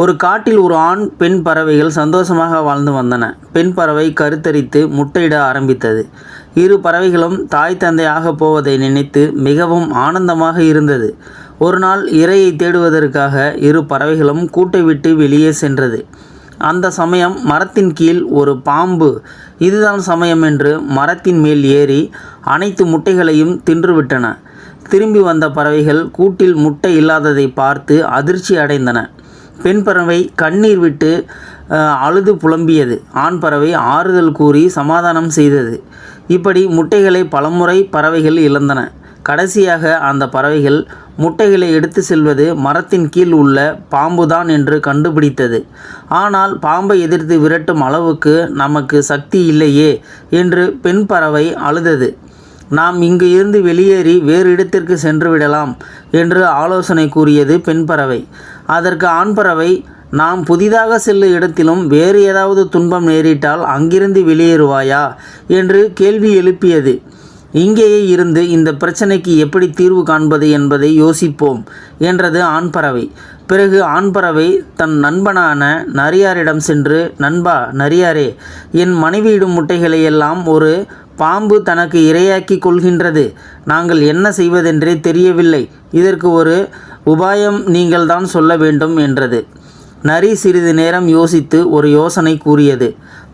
ஒரு காட்டில் ஒரு ஆண் பெண் பறவைகள் சந்தோஷமாக வாழ்ந்து வந்தன. பெண் பறவை கருத்தரித்து முட்டையிட ஆரம்பித்தது. இரு பறவைகளும் தாய் தந்தையாக போவதை நினைத்து மிகவும் ஆனந்தமாக இருந்தது. ஒரு நாள் இரையை தேடுவதற்காக இரு பறவைகளும் கூட்டை விட்டு வெளியே சென்றது. அந்த சமயம் மரத்தின் கீழ் ஒரு பாம்பு. இதுதான் சமயம் என்று மரத்தின் மேல் ஏறி அனைத்து முட்டைகளையும் தின்றுவிட்டன திரும்பி வந்த பறவைகள் கூட்டில் முட்டை இல்லாததை பார்த்து அதிர்ச்சி அடைந்தன. பெண் பறவை கண்ணீர் விட்டு அழுது புலம்பியது. ஆண் பறவை ஆறுதல் கூறி சமாதானம் செய்தது. இப்படி முட்டைகளை பலமுறை பறவைகள் இழந்தன. கடைசியாக அந்த பறவைகள் முட்டைகளை எடுத்து செல்வது மரத்தின் கீழ் உள்ள பாம்புதான் என்று கண்டுபிடித்தது. ஆனால் பாம்பை எதிர்த்து விரட்டும் அளவுக்கு நமக்கு சக்தி இல்லையே என்று பெண் பறவை அழுதது. நாம் இங்கு இருந்து வெளியேறி வேறு இடத்திற்கு சென்று விடலாம் என்று ஆலோசனை கூறியது பெண் பறவை. அதற்கு ஆண் பறவை நாம் புதிதாக செல்லும் இடத்திலும் வேறு ஏதாவது துன்பம் நேரிட்டால் அங்கிருந்து வெளியேறுவாயா? என்று கேள்வி எழுப்பியது. இங்கேயே இருந்து இந்த பிரச்சனைக்கு எப்படி தீர்வு காண்பது என்பதை யோசிப்போம் என்றது ஆண் பறவை. பிறகு ஆண் பறவை தன் நண்பனான நரியாரிடம் சென்று நண்பா நரியாரே என் மனைவியிடும் முட்டைகளை எல்லாம் ஒரு பாம்பு தனக்கு இரையாக்கி கொள்கின்றது. நாங்கள் என்ன செய்வதென்றே தெரியவில்லை. இதற்கு ஒரு உபாயம் நீங்கள்தான் சொல்ல வேண்டும் என்றது. நரி சிறிது நேரம் யோசித்து ஒரு யோசனை கூறியது.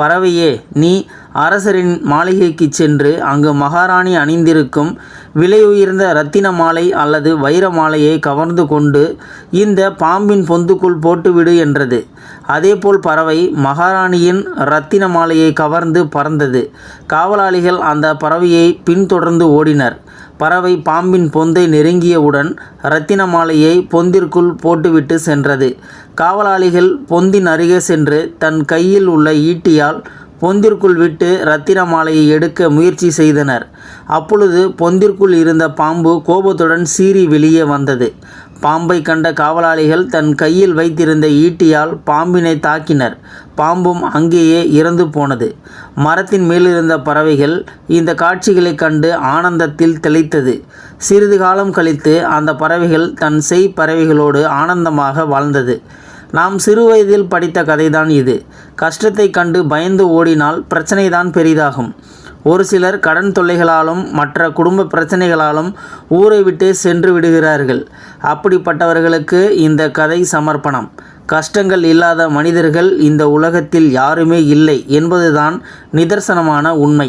பறவையே நீ அரசரின் மாளிகைக்கு சென்று அங்கு மகாராணி அணிந்திருக்கும் விலை உயர்ந்த இரத்தின மாலை அல்லது வைர மாலையை கவர்ந்து கொண்டு இந்த பாம்பின் பொந்துக்குள் போட்டுவிடு என்றது. அதேபோல் பறவை மகாராணியின் இரத்தின மாலையை கவர்ந்து பறந்தது. காவலாளிகள் அந்த பறவையை பின்தொடர்ந்து ஓடினர். பறவை பாம்பின் பொந்தை நெருங்கியவுடன் இரத்தின மாலையை பொந்திற்குள் போட்டுவிட்டு சென்றது. காவலாளிகள் பொந்தின் அருகே சென்று தன் கையில் உள்ள ஈட்டியால் பொந்திற்குள் விட்டு ரத்தின மாலையை எடுக்க முயற்சி செய்தனர். அப்பொழுது பொந்திற்குள் இருந்த பாம்பு கோபத்துடன் சீறி வெளியே வந்தது. பாம்பை கண்ட காவலாளிகள் தன் கையில் வைத்திருந்த ஈட்டியால் பாம்பினை தாக்கினர். பாம்பும் அங்கேயே இறந்து போனது. மரத்தின் மேலிருந்த பறவைகள் இந்த காட்சிகளைக் கண்டு ஆனந்தத்தில் திளைத்தது. சிறிது காலம் கழித்து அந்த பறவைகள் தன் செய் பறவைகளோடு ஆனந்தமாக வாழ்ந்தது. நாம் சிறுவயதில் படித்த கதைதான் இது. கஷ்டத்தை கண்டு பயந்து ஓடினால் பிரச்சனைதான் பெரிதாகும். ஒரு சிலர் கடன் தொல்லைகளாலும் மற்ற குடும்ப பிரச்சனைகளாலும் ஊரை விட்டு சென்று விடுகிறார்கள். அப்படிப்பட்டவர்களுக்கு இந்த கதை சமர்ப்பணம். கஷ்டங்கள் இல்லாத மனிதர்கள் இந்த உலகத்தில் யாருமே இல்லை என்பதுதான் நிதர்சனமான உண்மை.